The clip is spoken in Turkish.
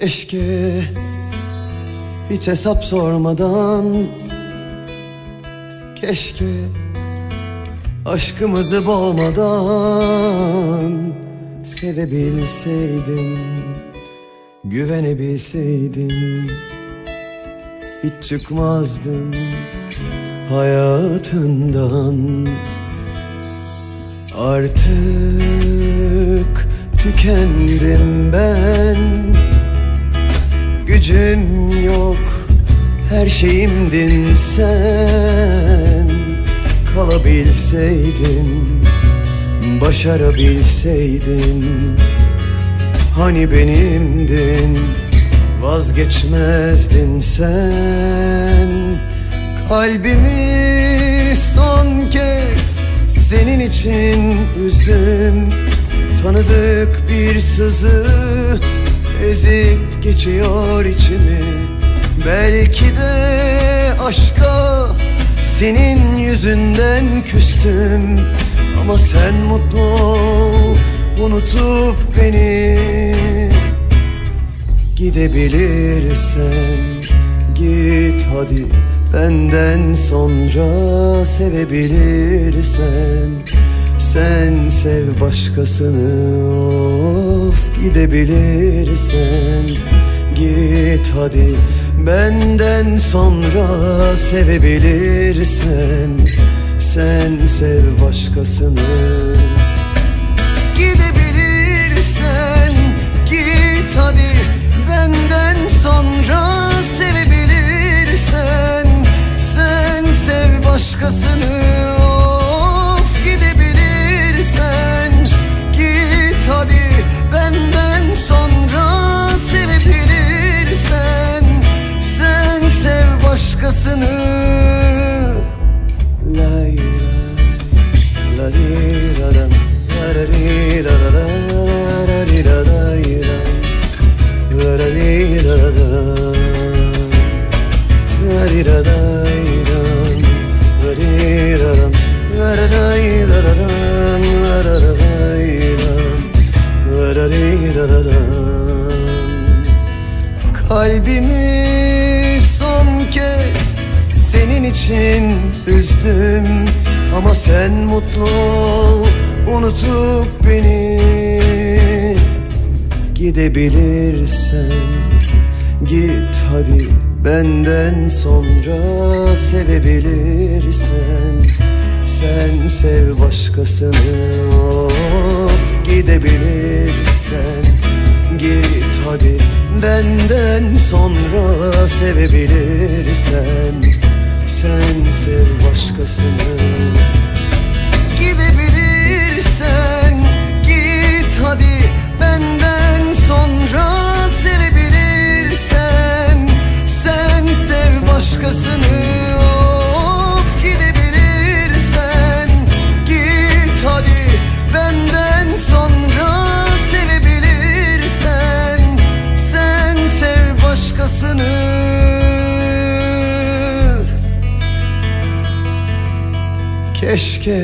Keşke hiç hesap sormadan. Keşke aşkımızı boğmadan. Sevebilseydim, güvenebilseydim. Hiç çıkmazdım hayatından. Artık tükendim ben Gücüm yok her şeyimdin sen. Kalabilseydin başarabilseydin. Hani benimdin vazgeçmezdin sen. Kalbimi son kez senin için üzdüm. Tanıdık bir sızı ezip geçiyor içimi. Belki de aşka senin yüzünden küstüm. Ama sen mutlu unutup beni. Gidebilirsen git hadi. Benden sonra sevebilirsen Sen sev başkasını of Gidebilirsen git hadi Benden sonra sevebilirsen Sen sev başkasını. Gidebilirsen git hadi Kalbimi son kez senin için üzdüm. Ama sen mutlu ol unutup beni Gidebilirsen git hadi Benden sonra sevebilirsen Sen sev başkasını of gidebilirsen Git hadi benden sonra sevebilirsen Sen sev başkasını. Gidebilirsen Keşke